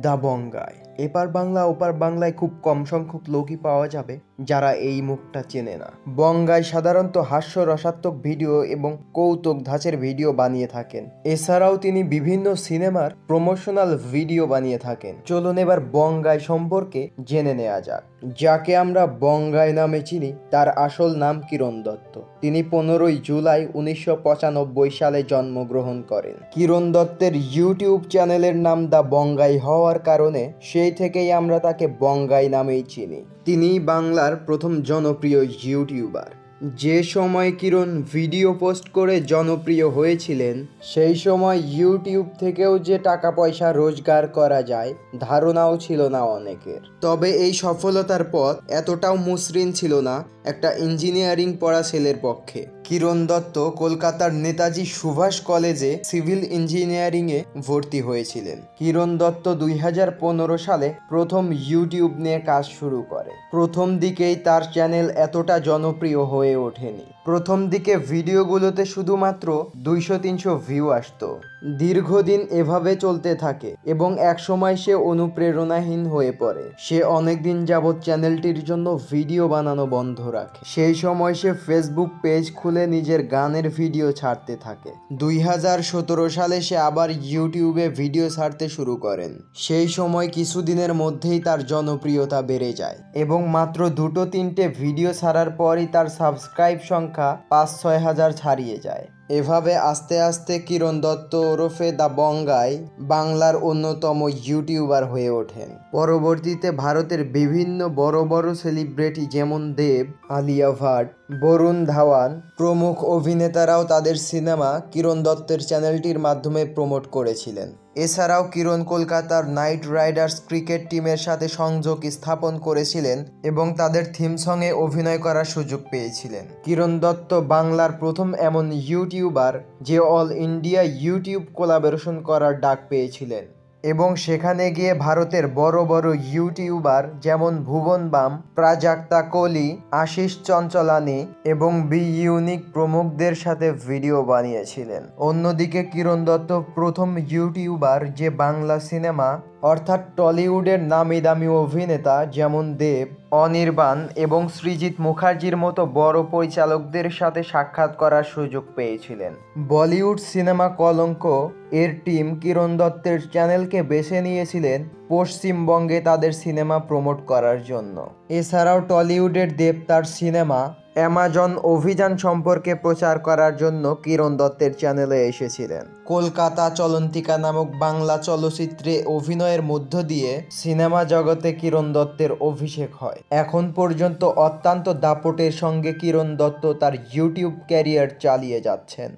দা বঙ্গায় এপার বাংলা, ওপার বাংলায় খুব কম সংখ্যক লোকই পাওয়া যাবে যারা এই মুখটা চেনে না। বঙ্গায় সাধারণত হাস্য রসাত্মক ভিডিও এবং কৌতুক ধাঁচের ভিডিও বানিয়ে থাকেন। এছাড়াও তিনি বিভিন্ন সিনেমার প্রমোশনাল ভিডিও বানিয়ে থাকেন। চলুন এবার বঙ্গায় সম্পর্কে জেনে নেওয়া যাক। যাকে আমরা বঙ্গায় নামে চিনি, তার আসল নাম কিরণ দত্ত। তিনি পনেরোই জুলাই উনিশশো পঁচানব্বই সালে জন্মগ্রহণ করেন। কিরণ দত্তের ইউটিউব চ্যানেলের নাম দ্য বঙ্গাই হওয়ার কারণে সেই থেকেই আমরা তাকে বঙ্গাই নামেই চিনি। তিনি বাংলার প্রথম জনপ্রিয় ইউটিউবার। যে সময় কিরণ ভিডিও পোস্ট করে জনপ্রিয় হয়েছিলেন, সেই সময় ইউটিউব থেকেও যে টাকা পয়সা রোজগার করা যায়, ধারণাও ছিল না অনেকের। তবে এই সফলতার পথ এতটাও মসৃণ ছিল না একটা ইঞ্জিনিয়ারিং পড়া ছেলের পক্ষে। কিরণ দত্ত কলকাতার নেতাজি সুভাষ কলেজে সিভিল ইঞ্জিনিয়ারিংয়ে ভর্তি হয়েছিলেন। কিরণ দত্ত দুই হাজার পনেরো সালে প্রথম ইউটিউব নিয়ে কাজ শুরু করে। প্রথম দিকেই তার চ্যানেল এতটা জনপ্রিয় হয়ে ওঠেনি। প্রথম দিকে ভিডিওগুলোতে শুধুমাত্র দুইশো তিনশো ভিউ আসতো। দীর্ঘদিন এভাবে চলতে থাকে এবং একসময় সে অনুপ্রেরণাহীন হয়ে পড়ে। সে অনেকদিন যাবৎ চ্যানেলটির জন্য ভিডিও বানানো বন্ধ রাখে। সেই সময় সে ফেসবুক পেজ খুলে নিজের গানের ভিডিও ছাড়তে থাকে। দুই হাজার সতেরো সালে সে আবার ইউটিউবে ভিডিও ছাড়তে শুরু করেন। সেই সময় কিছুদিনের মধ্যেই তার জনপ্রিয়তা বেড়ে যায় এবং মাত্র দুটো তিনটে ভিডিও ছাড়ার পরই তার সাবস্ক্রাইব সংখ্যা পাঁচ ছয় হাজার ছাড়িয়ে যায়। এভাবে আস্তে আস্তে কিরণ দত্ত ওরফে দা বঙ্গায় বাংলার অন্যতম ইউটিউবার হয়ে ওঠেন। পরবর্তীতে ভারতের বিভিন্ন বড় বড় সেলিব্রিটি যেমন দেব আলিয়া ভাট বরুণ ধাওয়ান প্রমুখ অভিনেতারাও তাদের সিনেমা কিরণ দত্তের চ্যানেলটির মাধ্যমে প্রমোট করেছিলেন। এছাড়াও কিরণ কলকাতার নাইট রাইডার্স ক্রিকেট টিমের সাথে সংযোগ স্থাপন করেছিলেন এবং তাদের থিম সঙ্গে অভিনয় করার সুযোগ পেয়েছিলেন। কিরণ দত্ত বাংলার প্রথম এমন ইউটিউবার যে অল ইন্ডিয়া ইউটিউব কোলাবোরেশন করার ডাক পেয়েছিলেন। এবং সেখানে গিয়ে ভারতের বড় বড় ইউটিউবার যেমন ভুবন বাম, প্রাজাক্তা কোহলি, আশিস চঞ্চলানি এবং বি ইউনিক প্রমুখদের সাথে ভিডিও বানিয়েছিলেন। অন্যদিকে কিরণ দত্ত প্রথম ইউটিউবার যে বাংলা সিনেমা, অর্থাৎ টলিউডের নামি দামি অভিনেতা যেমন দেব অনির্বাণ এবং সৃজিৎ মুখার্জির মতো বড় পরিচালকদের সাথে সাক্ষাৎ করার সুযোগ পেয়েছিলেন। বলিউড সিনেমা কলঙ্ক এর টিম কিরণ দত্তের চ্যানেলকে বেছে নিয়েছিলেন পশ্চিমবঙ্গে তাদের সিনেমা প্রমোট করার জন্য। এছাড়াও টলিউডের দেবতার সিনেমা অ্যামাজন অভিযান সম্পর্কে প্রচার করার জন্য কিরণ দত্তের চ্যানেলে এসেছিলেন। কলকাতা চলন্তিকা নামক বাংলা চলচ্চিত্রে অভিনয়ের মধ্য দিয়ে সিনেমা জগতে কিরণ দত্তের অভিষেক হয়। এখন পর্যন্ত অত্যন্ত দাপটের সঙ্গে কিরণ দত্ত তার ইউটিউব ক্যারিয়ার চালিয়ে যাচ্ছেন।